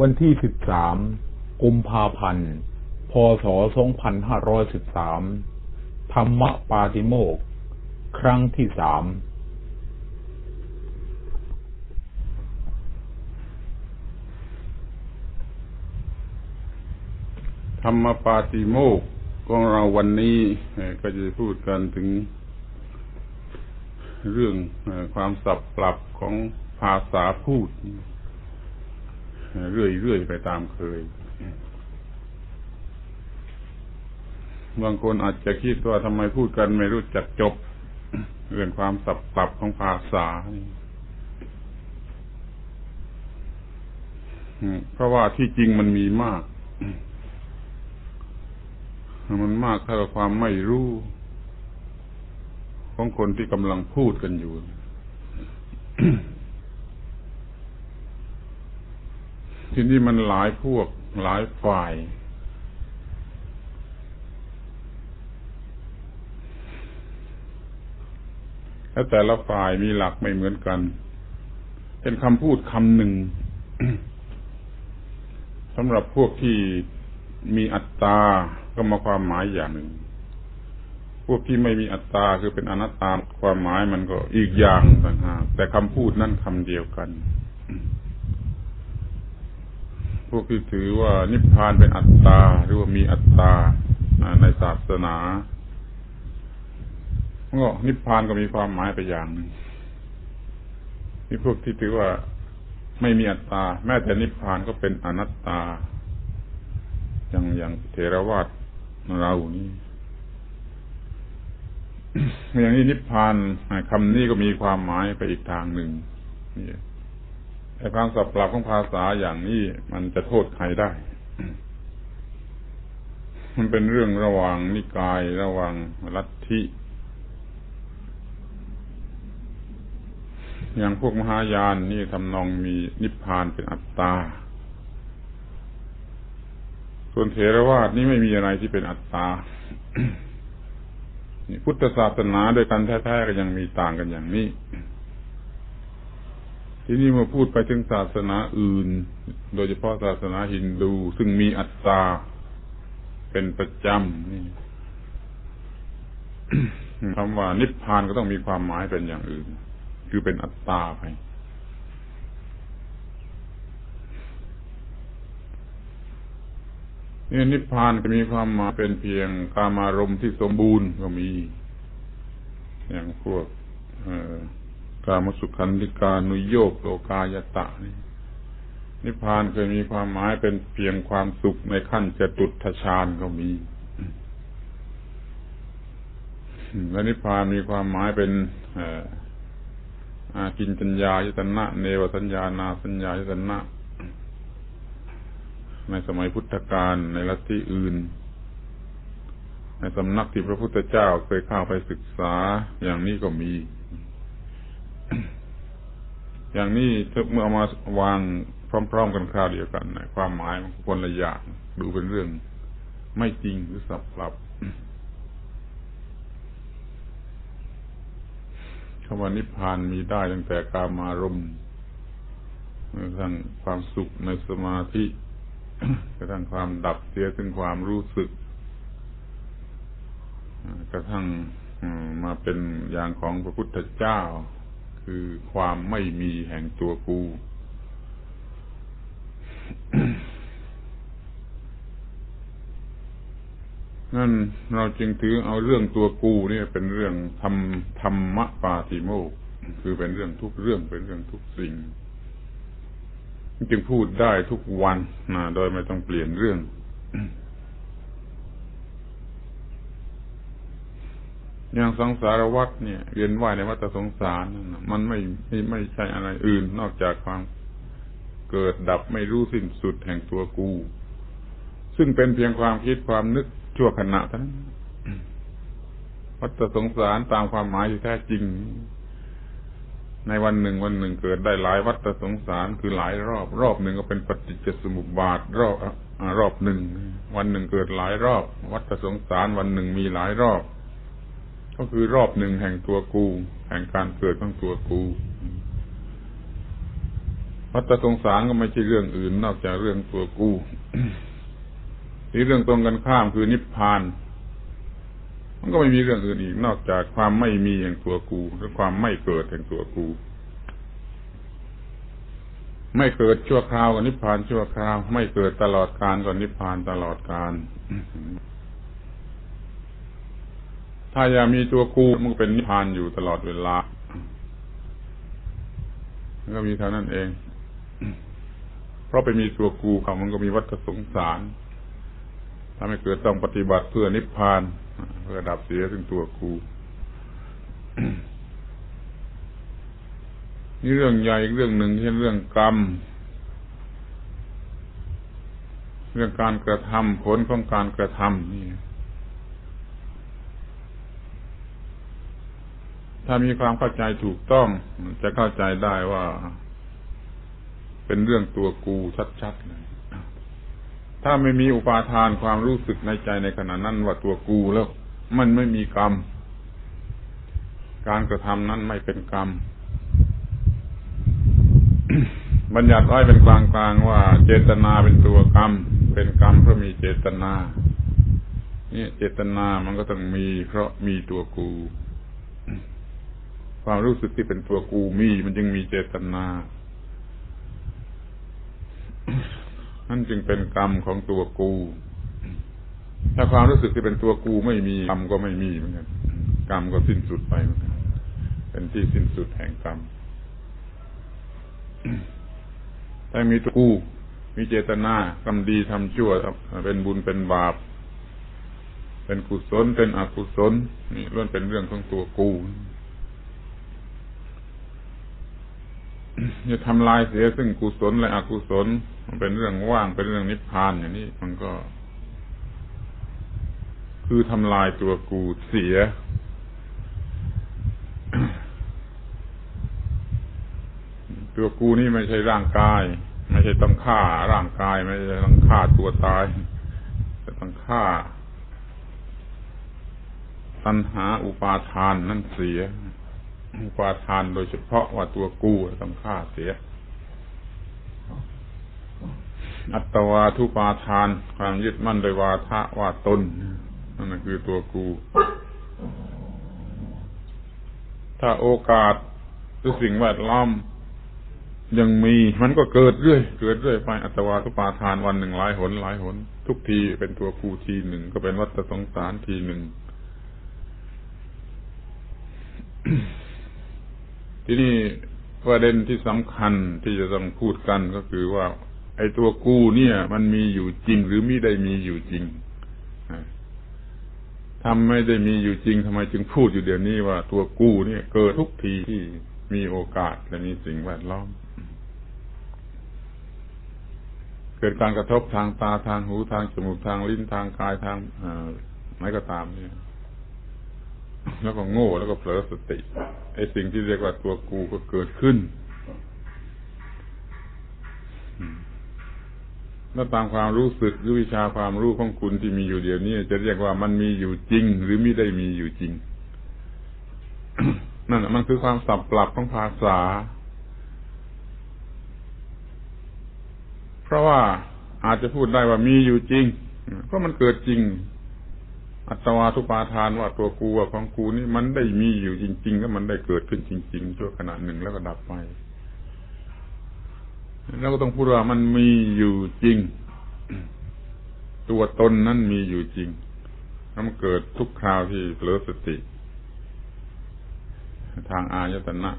วันที่สิบสามกุมภาพันธ์ พศสองพันห้าร้อยสิบสามธรรมปาติโมก ครั้งที่สาม ธรรมปาติโมกของเราวันนี้ก็จะพูดกันถึง เรื่องความสับปรับของภาษาพูด เรื่อยๆไปตามเคย บางคนอาจจะคิดว่าทำไมพูดกันไม่รู้จักจบ เรื่องความสับปรับของภาษาเพราะว่าที่จริงมันมีมาก มันมากเท่ากับความไม่รู้ ของคนที่กำลังพูดกันอยู่ ทีนี้มันหลายพวกหลายฝ่าย แล้วแต่ละฝ่ายมีหลักไม่เหมือนกัน เป็นคำพูดคำหนึ่งสำหรับพวกที่มีอัตตาก็มาความหมายอย่างหนึ่ง พวกที่ไม่มีอัตตาคือเป็นอนัตตาความหมายมันก็อีกอย่างต่างหากแต่คำพูดนั่นคำเดียวกัน วกที่ถือว่านิพพานเป็นอัตตา หรือว่ามีอัตตาในศาสนาก็นิพพานก็มีความหมายไปอย่างหนึ่งนี่พวกที่ถือว่าไม่มีอัตตา แม้แต่นิพพานก็เป็นอนัตตา อย่างอย่างเทรวาสเรานี่อย่างนี้นิพพานคำนี้ก็มีความหมายไปอีกทางหนึ่งนี่ ไอ้ความสับปรับของภาษาอย่างนี้มันจะโทษใครได้ มันเป็นเรื่องระหว่างนิกายระหว่างลัทธิ อย่างพวกมหายานนี่ทำนองมีนิพพานเป็นอัตตา ส่วนเถรวาทนี่ไม่มีอะไรที่เป็นอัตตาพุทธศาสนาโดยกันแท้ๆก็ยังมีต่างกันอย่างนี้ ทีนี้เมื่อพูดไปถึงศาสนาอื่น โดยเฉพาะศาสนาฮินดู ซึ่งมีอัตตา เป็นประจำนี่คำว่านิพพานก็ต้องมีความหมายเป็นอย่างอื่น คือเป็นอัตตาไปนี่นิพพานจะมีความหมายเป็นเพียงกามารมณ์ที่สมบูรณ์ก็มี อย่างพวก กามสุขันธิกานุโยกโลกายตะนี่นิพพานเคยมีความหมายเป็นเพียงความสุขในขั้นจตุตฌานก็มี และนิพพานมีความหมายเป็นอากินจัญญายตนะ เนวสัญญานาสัญญายตนะ ในสมัยพุทธกาลในลัทธิอื่น ในสำนักที่พระพุทธเจ้าเคยเข้าไปศึกษาอย่างนี้ก็มี อย่างนี้เมื่อเอามาวางพร้อม ๆ กันคราวเดียวกันในความหมายมันคนละอย่างดูเป็นเรื่อง ไม่จริงหรือสับปรับคำว่านิพพานมีได้ตั้งแต่กามารมณ์กระทั่งความสุขในสมาธิกระทั่งความดับเสียถึงความรู้สึกกระทั่งมาเป็นอย่างของพระพุทธเจ้า คือความไม่มีแห่งตัวกู นั่นเราจึงถือเอาเรื่องตัวกูเนี่ยเป็นเรื่องธรรมธรรมะปาติโมกคือเป็นเรื่องทุกเรื่องเป็นเรื่องทุกสิ่ง จึงพูดได้ทุกวันนะโดยไม่ต้องเปลี่ยนเรื่อง อย่างสังสารวัฏเนี่ยเวียนว่ายในวัฏสงสารมันไม่ไม่ไม่ใช่อะไรอื่น นอกจากความเกิดดับไม่รู้สิ้นสุดแห่งตัวกู ซึ่งเป็นเพียงความคิดความนึกชั่วขณะเท่านั้นวัฏสงสารตามความหมายที่แท้จริง ในวันหนึ่งวันหนึ่งเกิดได้หลายวัฏสงสารคือหลายรอบ รอบหนึ่งก็เป็นปฏิจจสมุปบาทรอบรอบหนึ่ง วันหนึ่งเกิดหลายรอบ วัฏสงสารวันหนึ่งมีหลายรอบ ก็คือรอบหนึ่งแห่งตัวกู แห่งการเกิดของตัวกูวัฏสงสารก็ไม่ใช่เรื่องอื่น นอกจากเรื่องตัวกูที่เรื่องตรงกันข้ามคือนิพพาน มันก็ไม่มีเรื่องอื่นอีก นอกจากความไม่มีอย่างตัวกูหรือความไม่เกิดแห่งตัวกู ไม่เกิดชั่วคราวกับนิพพานชั่วคราว ไม่เกิดตลอดกาลกับนิพพานตลอดกาล ถ้าอยากมีตัวกูมันก็เป็นนิพพานอยู่ตลอดเวลาก็มีเท่านั้นเอง เพราะไปมีตัวกูเขามันก็มีวัฏสงสารถ้าไม่เกิดต้องปฏิบัติเพื่อนิพพาน เพื่อดับเสียถึงตัวกูนี่เรื่องใหญ่เรื่องหนึ่งเช่นเรื่องกรรม เรื่องการกระทำผลของการกระทำนี่ ถ้ามีความเข้าใจถูกต้อง จะเข้าใจได้ว่า เป็นเรื่องตัวกูชัดๆเลยถ้าไม่มีอุปาทานความรู้สึกในใจในขณะนั้นว่าตัวกูแล้ว มันไม่มีกรรม การกระทำนั้นไม่เป็นกรรม บัญญัติไว้เป็นกลางๆว่า เจตนาเป็นตัวกรรม เป็นกรรมเพราะมีเจตนา เนี่ย เจตนามันก็ต้องมี เพราะมีตัวกู ความรู้สึกที่เป็นตัวกูมีมันจึงมีเจตนานั่นจึงเป็นกรรมของตัวกู ถ้าความรู้สึกที่เป็นตัวกูไม่มีกรรมก็ไม่มีเหมือนกันกรรมก็สิ้นสุดไปเหมือนกันเป็นที่สิ้นสุดแห่งกรรมถ้ามีตัวกูมีเจตนาทำดีทำชั่วเป็นบุญเป็นบาป เป็นกุศลเป็นอกุศลนี่ล้วนเป็นเรื่องของตัวกู จะทำลายเสียซึ่งกุศลและอกุศล มันเป็นเรื่องว่างเป็นเรื่องนิพพานอย่างนี้มันก็ คือทำลายตัวกูเสีย ตัวกูนี่ไม่ใช่ร่างกาย ไม่ใช่ต้องฆ่าร่างกาย ไม่ใช่ต้องฆ่าตัวตายแต่ต้องฆ่าตัณหาอุปาทานนั่นเสีย อุปาทานโดยเฉพาะว่าตัวกูต้องฆ่าเสีย อัตวาทุปาทานความยึดมั่นโดยวาทะว่าตนนั่นคือตัวกู ถ้าโอกาสหรือสิ่งแวดล้อมยังมีมันก็เกิดเรื่อยเกิดเรื่อยไปอัตวาทุปาทานวันหนึ่งหลายหนหลายหน ทุกทีเป็นตัวกูทีหนึ่งก็เป็นวัฏสงสารทีหนึ่ง ที่นี่ประเด็นที่สำคัญที่จะต้องพูดกันก็คือว่า ไอ้ตัวกูเนี่ย มันมีอยู่จริงหรือไม่ได้มีอยู่จริงทำไม่ได้มีอยู่จริงทำไมจึงพูดอยู่เดี๋ยวนี้ว่าตัวกูเนี่ย เกิดทุกทีที่มีโอกาสและมีสิ่งแวดล้อม เกิดการกระทบทางตาทางหูทางจมูกทางลิ้นทางกายทางไหนก็ตามเนี่ย แล้วก็โง่แล้วก็เผลอสติไอ้สิ่งที่เรียกว่าตัวกูก็เกิดขึ้นแล้วตามความรู้สึกหรือวิชาความรู้ของคุณที่มีอยู่เดี๋ยวนี้จะเรียกว่ามันมีอยู่จริง หรือไม่ได้มีอยู่จริง นั่นมันคือความสับปรับของภาษา เพราะว่าอาจจะพูดได้ว่ามีอยู่จริง เพราะมันเกิดจริง อัตวาทุปาทานว่าตัวกูว่าของกูนี่มันได้มีอยู่จริง ๆ แล้วมันได้เกิดขึ้นจริงๆชั่วขณะหนึ่งแล้วก็ดับไปแล้วก็ต้องพูดว่ามันมีอยู่จริง ตัวตนนั้นมีอยู่จริงมันเกิดทุกคราวที่เผลอสติ ทางอายตนะ